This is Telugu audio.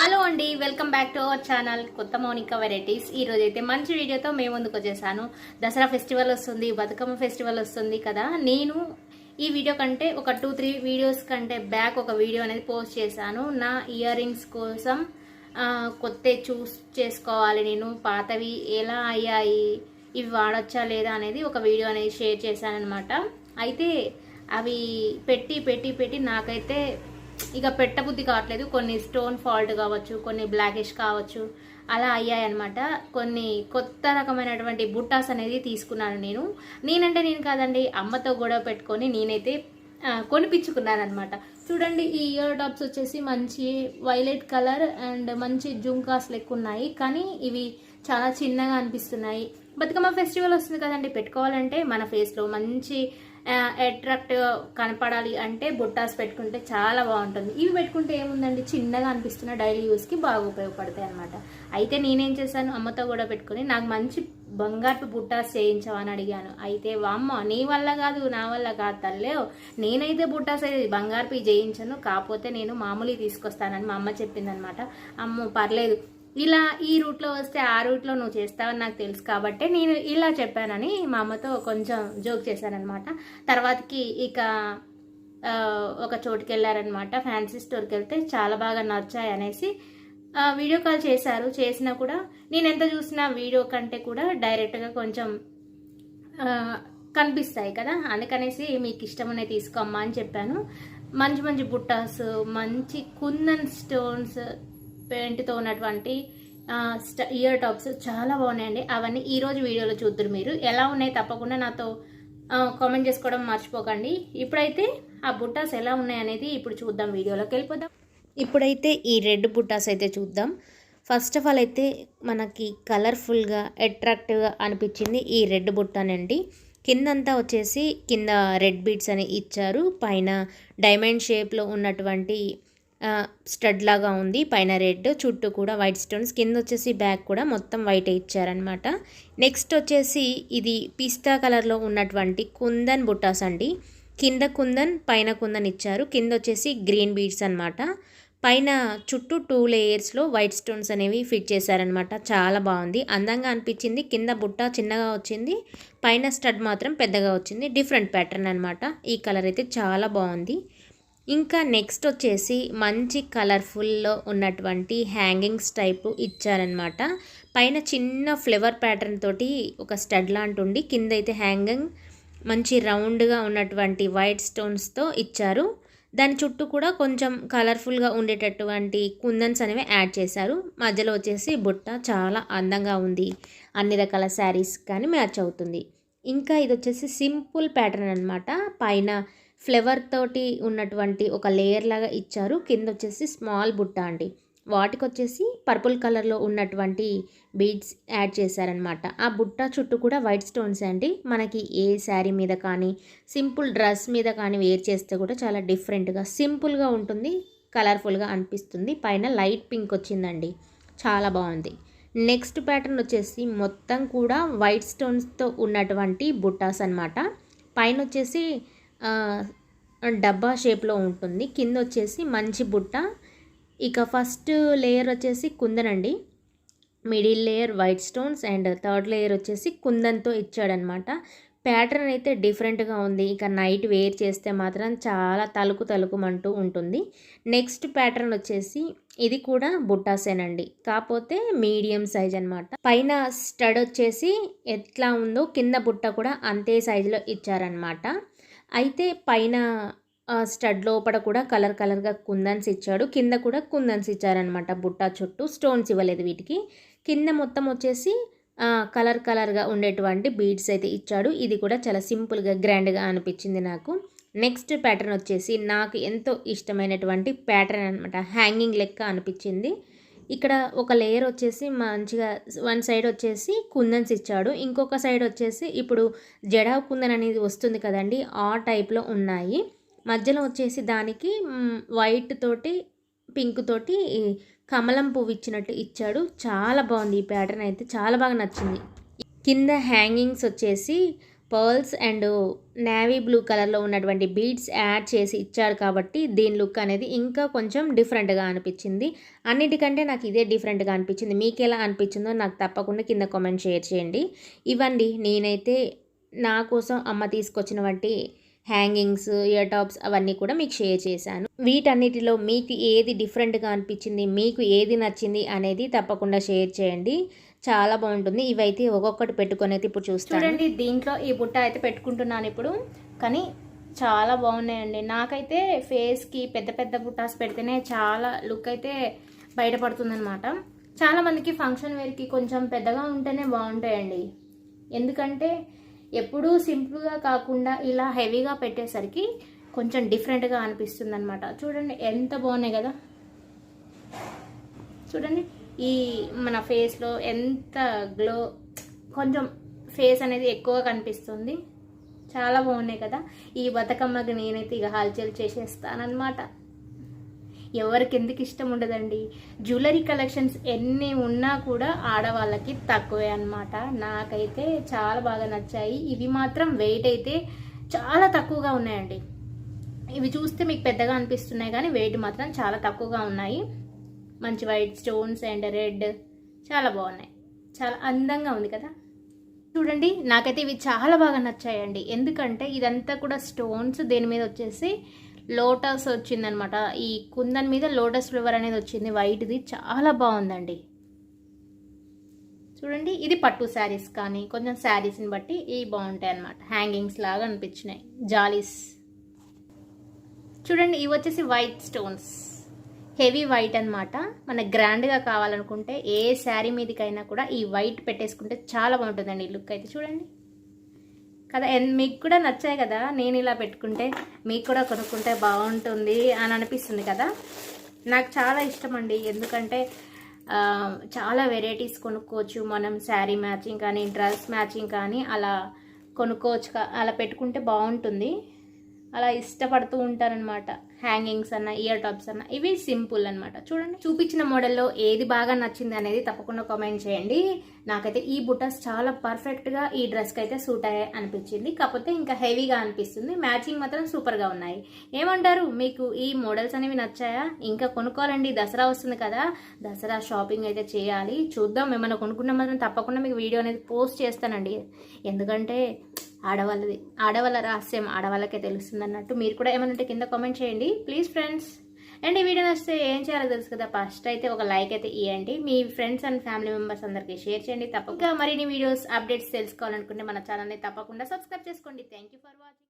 హలో అండి welcome back to our channel కొత్త మౌనిక వెరైటీస్. ఈ రోజు అయితే మంచి వీడియోతో మేము ముందుకు వచ్చేసాను. దసరా ఫెస్టివల్ వస్తుంది బతుకమ్మ ఫెస్టివల్ వస్తుంది కదా. నేను ఈ వీడియో కంటే ఒక టూ త్రీ వీడియోస్ కంటే బ్యాక్ ఒక వీడియో అనేది పోస్ట్ చేశాను. నా ఇయర్ రింగ్స్ కోసం కొత్త చూస్ చేసుకోవాలి నేను. పాతవి ఎలా అయ్యాయి ఇవి వాడచ్చా లేదా అనేది ఒక వీడియో అనేది షేర్ చేశాను అనమాట అయితే అవి పెట్టి పెట్టి పెట్టి నాకైతే ఇక పెట్టబుద్ధి కావట్లేదు. కొన్ని స్టోన్ ఫాల్ట్ కావచ్చు కొన్ని బ్లాకిష్ కావచ్చు. అలా అయ్యాయన్నమాట. కొన్ని కొత్త రకమైనటువంటి బుట్టాస్ అనేది తీసుకున్నాను నేను. నేనంటే నేను కాదండి అమ్మతో గొడవ పెట్టుకొని నేనైతే ఆ, కొనిపించుకున్నాను అనమాట చూడండి ఈ ఇయర్ టాప్స్ వచ్చేసి మంచి వైలెట్ కలర్ అండ్ మంచి జుంకాస్ లెక్క ఉన్నాయి కానీ ఇవి చాలా చిన్నగా అనిపిస్తున్నాయి. బతుకమ్మ ఫెస్టివల్ వస్తుంది కదండి పెట్టుకోవాలంటే మన ఫేస్లో మంచి అట్రాక్టివ్ కనపడాలి అంటే బుట్టాస్ పెట్టుకుంటే చాలా బాగుంటుంది. ఇవి పెట్టుకుంటే ఏముందండి? చిన్నగా అనిపిస్తున్న డైలీ యూస్కి బాగా ఉపయోగపడతాయి అనమాట అయితే నేనేం చేశాను? అమ్మతో కూడా పెట్టుకుని నాకు మంచి బంగారు బుట్టాస్ చేయించవని అడిగాను. అయితే వామ్మ నీ వల్ల కాదు నా వల్ల కాదు తల్లే. నేనైతే బుట్టాస్ అయితే బంగారుపి చేయించను. కాకపోతే నేను మామూలు తీసుకొస్తానని మా అమ్మ చెప్పిందనమాట అమ్మ పర్లేదు. ఇలా ఈ రూట్లో వస్తే ఆ రూట్లో నువ్వు చేస్తావని నాకు తెలుసు కాబట్టి నేను ఇలా చెప్పానని మా అమ్మతో కొంచెం జోక్ చేశానమాట తర్వాతకి ఇక ఒక చోటుకి వెళ్ళారనమాట. ఫ్యాన్సీ స్టోర్కి వెళ్తే చాలా బాగా నచ్చాయి అనేసి వీడియో కాల్ చేశారు. చేసినా కూడా నేను ఎంత చూసినా వీడియో కంటే కూడా డైరెక్ట్గా కొంచెం కనిపిస్తాయి కదా. అందుకనేసి మీకు ఇష్టమనే తీసుకోమ్మా అని చెప్పాను. మంచి మంచి బుట్టాస్ మంచి కుందన్ స్టోన్స్ పెయింట్తో ఉన్నటువంటి ఇయర్ టాప్స్ చాలా బాగున్నాయండి. అవన్నీ ఈరోజు వీడియోలో చూద్దరు మీరు. ఎలా ఉన్నాయి తప్పకుండా నాతో కామెంట్ చేసుకోవడం మర్చిపోకండి. ఇప్పుడైతే ఆ బుట్టాస్ ఎలా ఉన్నాయనేది ఇప్పుడు చూద్దాం వీడియోలోకి వెళ్ళిపోదాం. ఇప్పుడైతే ఈ రెడ్ బుట్టాస్ అయితే చూద్దాం. ఫస్ట్ ఆఫ్ ఆల్ అయితే మనకి కలర్ఫుల్గా అట్రాక్టివ్గా అనిపించింది ఈ రెడ్ బుట్టానండి. కిందంతా వచ్చేసి కింద రెడ్ బీడ్స్ అని ఇచ్చారు. పైన డైమండ్ షేప్లో ఉన్నటువంటి స్టడ్ లాగా ఉంది. పైన రెడ్ చుట్టూ కూడా వైట్ స్టోన్స్. కింద వచ్చేసి బ్యాక్ కూడా మొత్తం వైట్ ఇచ్చారనమాట నెక్స్ట్ వచ్చేసి ఇది పిస్తా కలర్లో ఉన్నటువంటి కుందన్ బుట్టాస్ అండి. కింద కుందన్ పైన కుందన్ ఇచ్చారు. కింద వచ్చేసి గ్రీన్ బీడ్స్ అనమాట పైన చుట్టూ టూ లేయర్స్లో వైట్ స్టోన్స్ అనేవి ఫిట్ చేశారనమాట చాలా బాగుంది. అందంగా అనిపించింది. కింద బుట్ట చిన్నగా వచ్చింది. పైన స్టడ్ మాత్రం పెద్దగా వచ్చింది. డిఫరెంట్ ప్యాటర్న్ అనమాట ఈ కలర్ అయితే చాలా బాగుంది. ఇంకా నెక్స్ట్ వచ్చేసి మంచి కలర్ఫుల్లో ఉన్నటువంటి హ్యాంగింగ్స్ టైపు ఇచ్చారనమాట పైన చిన్న ఫ్లవర్ ప్యాటర్న్ తోటి ఒక స్టడ్ లాంటి ఉండి కింద అయితే హ్యాంగింగ్ మంచి రౌండ్గా ఉన్నటువంటి వైట్ స్టోన్స్తో ఇచ్చారు. దాని చుట్టూ కూడా కొంచెం కలర్ఫుల్గా ఉండేటటువంటి కుందన్స్ అనేవి యాడ్ చేశారు. మధ్యలో వచ్చేసి బుట్ట చాలా అందంగా ఉంది. అన్ని రకాల శారీస్ కానీ మ్యాచ్ అవుతుంది. ఇంకా ఇది వచ్చేసి సింపుల్ ప్యాటర్న్ అనమాట పైన ఫ్లేవర్ తోటి ఉన్నటువంటి ఒక లేయర్ లాగా ఇచ్చారు. కింద వచ్చేసి స్మాల్ బుట్ట అండి. వాటికి వచ్చేసి పర్పుల్ కలర్లో ఉన్నటువంటి బీడ్స్ యాడ్ చేశారనమాట ఆ బుట్ట చుట్టూ కూడా వైట్ స్టోన్స్ అండి. మనకి ఏ శారీ మీద కానీ సింపుల్ డ్రెస్ మీద కానీ వేర్ చేస్తే కూడా చాలా డిఫరెంట్గా సింపుల్గా ఉంటుంది కలర్ఫుల్గా అనిపిస్తుంది. పైన లైట్ పింక్ వచ్చిందండి. చాలా బాగుంది. నెక్స్ట్ ప్యాటర్న్ వచ్చేసి మొత్తం కూడా వైట్ స్టోన్స్తో ఉన్నటువంటి బుట్టాస్ అనమాట పైన వచ్చేసి డబ్బా షేప్లో ఉంటుంది. కింద వచ్చేసి మంచి బుట్ట. ఇక ఫస్ట్ లేయర్ వచ్చేసి కుందనండి middle layer white stones and third layer వచ్చేసి కుందన్తో ఇచ్చాడనమాట. ప్యాటర్న్ అయితే డిఫరెంట్గా ఉంది. ఇక నైట్ వేర్ చేస్తే మాత్రం చాలా తలుకు తలుకుమంటూ ఉంటుంది. నెక్స్ట్ ప్యాటర్న్ వచ్చేసి ఇది కూడా బుట్టాసేనండి. కాకపోతే మీడియం సైజ్ అనమాట. పైన స్టడ్ వచ్చేసి ఎట్లా ఉందో కింద బుట్ట కూడా అంతే సైజులో ఇచ్చారనమాట. అయితే పైన స్టడ్ లోపల కూడా కలర్ కలర్గా కుందన్స్ ఇచ్చాడు. కింద కూడా కుందన్స్ ఇచ్చారనమాట బుట్ట చుట్టూ. స్టోన్స్ ఇవ్వలేదు వీటికి. కింద మొత్తం వచ్చేసి కలర్ కలర్గా ఉండేటువంటి బీడ్స్ అయితే ఇచ్చాడు. ఇది కూడా చాలా సింపుల్గా గ్రాండ్గా అనిపించింది నాకు. నెక్స్ట్ ప్యాటర్న్ వచ్చేసి నాకు ఎంతో ఇష్టమైనటువంటి ప్యాటర్న్ అనమాట హ్యాంగింగ్ లెక్క అనిపించింది. ఇక్కడ ఒక లేయర్ వచ్చేసి మంచిగా వన్ సైడ్ వచ్చేసి కుందన్స్ ఇచ్చాడు. ఇంకొక సైడ్ వచ్చేసి ఇప్పుడు జడా కుందన్ అనేది వస్తుంది కదండి ఆ టైప్లో ఉన్నాయి. మధ్యలో వచ్చేసి దానికి వైట్ తోటి పింక్ తోటి కమలం పువ్వు ఇచ్చినట్టు ఇచ్చాడు. చాలా బాగుంది ఈ ప్యాటర్న్ అయితే చాలా బాగా నచ్చింది. కింద హ్యాంగింగ్స్ వచ్చేసి పర్ల్స్ అండ్ నేవీ బ్లూ కలర్లో ఉన్నటువంటి బీడ్స్ యాడ్ చేసి ఇచ్చాడు కాబట్టి దీని లుక్ అనేది ఇంకా కొంచెం డిఫరెంట్గా అనిపించింది. అన్నిటికంటే నాకు ఇదే డిఫరెంట్గా అనిపించింది. మీకు ఎలా అనిపించిందో నాకు తప్పకుండా కింద కామెంట్ షేర్ చేయండి. ఇవ్వండి నేనైతే నా కోసం అమ్మ తీసుకొచ్చినటువంటి హ్యాంగింగ్స్ ఇయర్ టాప్స్ అవన్నీ కూడా మీకు షేర్ చేశాను. వీటన్నిటిలో మీకు ఏది డిఫరెంట్గా అనిపించింది మీకు ఏది నచ్చింది అనేది తప్పకుండా షేర్ చేయండి. చాలా బాగుంటుంది. ఇవైతే ఒక్కొక్కటి పెట్టుకొని అయితే ఇప్పుడు చూస్తాను. చూడండి దీంట్లో ఈ బుట్ట అయితే పెట్టుకుంటున్నాను ఇప్పుడు. కానీ చాలా బాగున్నాయండి. నాకైతే ఫేస్కి పెద్ద పెద్ద బుట్టాస్ పెడితేనే చాలా లుక్ అయితే బయటపడుతుంది అనమాట చాలా మందికి ఫంక్షన్ వేర్కి కొంచెం పెద్దగా ఉంటేనే బాగుంటాయండి. ఎందుకంటే ఎప్పుడూ సింపుల్గా కాకుండా ఇలా హెవీగా పెట్టేసరికి కొంచెం డిఫరెంట్గా అనిపిస్తుంది అనమాట చూడండి ఎంత బాగున్నాయి కదా. చూడండి ఈ మన ఫేస్లో ఎంత గ్లో కొంచెం ఫేస్ అనేది ఎక్కువ కనిపిస్తుంది. చాలా బాగున్నాయి కదా. ఈ బతుకమ్మకి నేనైతే ఇక హల్చల్ చేసేస్తానమాట ఎవరికి ఎందుకు ఇష్టం ఉండదండి? జ్యువెలరీ కలెక్షన్స్ ఎన్ని ఉన్నా కూడా ఆడవాళ్ళకి తక్కువే అన్నమాట. నాకైతే చాలా బాగా నచ్చాయి. ఇవి మాత్రం వెయిట్ అయితే చాలా తక్కువగా ఉన్నాయండి. ఇవి చూస్తే మీకు పెద్దగా అనిపిస్తున్నాయి కానీ వెయిట్ మాత్రం చాలా తక్కువగా ఉన్నాయి. మంచి వైట్ స్టోన్స్ అండ్ రెడ్. చాలా బాగున్నాయి. చాలా అందంగా ఉంది కదా. చూడండి నాకైతే ఇవి చాలా బాగా నచ్చాయండి. ఎందుకంటే ఇదంతా కూడా స్టోన్స్ దేని మీద వచ్చేసి లోటస్ వచ్చిందనమాట ఈ కుందన్ మీద లోటస్ ఫ్లేవర్ అనేది వచ్చింది వైట్ది. చాలా బాగుందండి. చూడండి ఇది పట్టు శారీస్ కానీ కొంచెం శారీస్ని బట్టి ఇవి బాగుంటాయి అనమాట హ్యాంగింగ్స్ లాగా అనిపించినాయి. జాలీస్. చూడండి ఇవి వచ్చేసి వైట్ స్టోన్స్. హెవీ వైట్ అనమాట మన గ్రాండ్గా కావాలనుకుంటే ఏ శారీ మీదకైనా కూడా ఈ వైట్ పెట్టేసుకుంటే చాలా బాగుంటుందండి ఈ లుక్ అయితే చూడండి. కదా ఎన్- మీకు కూడా నచ్చాయి కదా నేను ఇలా పెట్టుకుంటే మీకు కూడా కొనుక్కుంటే బాగుంటుంది అని అనిపిస్తుంది కదా. నాకు చాలా ఇష్టం అండి ఎందుకంటే చాలా వెరైటీస్ కొనుక్కోవచ్చు. మనం శారీ మ్యాచింగ్ కానీ డ్రెస్ మ్యాచింగ్ కానీ అలా కొనుక్కోవచ్చు కా- అలా పెట్టుకుంటే బాగుంటుంది. అలా ఇష్టపడుతూ ఉంటారనమాట హ్యాంగింగ్స్ అన్న ఇయర్ టాప్స్ అన్న ఇవి సింపుల్ అన్నమాట. చూడండి. చూపించిన మోడల్లో ఏది బాగా నచ్చింది అనేది తప్పకుండా కామెంట్ చేయండి. నాకైతే ఈ బుట్టస్ చాలా పర్ఫెక్ట్గా ఈ డ్రెస్కి అయితే సూట్ అయ్యాయి అనిపించింది. కాకపోతే ఇంకా హెవీగా అనిపిస్తుంది. మ్యాచింగ్ మాత్రం సూపర్గా ఉన్నాయి. ఏమంటారు? మీకు ఈ మోడల్స్ అనేవి నచ్చాయా? ఇంకా కొనుక్కోవాలండి. దసరా వస్తుంది కదా. దసరా షాపింగ్ అయితే చేయాలి. చూద్దాం. ఏమైనా కొనుక్కున్న మాత్రం తప్పకుండా మీకు వీడియో అనేది పోస్ట్ చేస్తానండి. ఎందుకంటే ఆడవాళ్ళది. ఆడవాళ్ళ రహస్యం ఆడవాళ్ళకే తెలుస్తుంది అన్నట్టు మీరు కూడా ఏమైనా ఉంటే కింద కామెంట్ చేయండి. ప్లీజ్ ఫ్రెండ్స్ అండ్ ఈ వీడియో నచ్చితే ఏం చేయాలో తెలుసు కదా ఫస్ట్ అయితే ఒక లైక్ అయితే ఇవ్వండి మీ ఫ్రెండ్స్ అండ్ ఫ్యామిలీ మెంబర్స్ అందరికీ షేర్ చేయండి. తప్పక మరిన్ని వీడియోస్ అప్డేట్స్ తెలుసుకోవాలనుకుంటే మన ఛానల్ని తప్పకుండా సబ్స్క్రైబ్ చేసుకోండి. Thank you for watching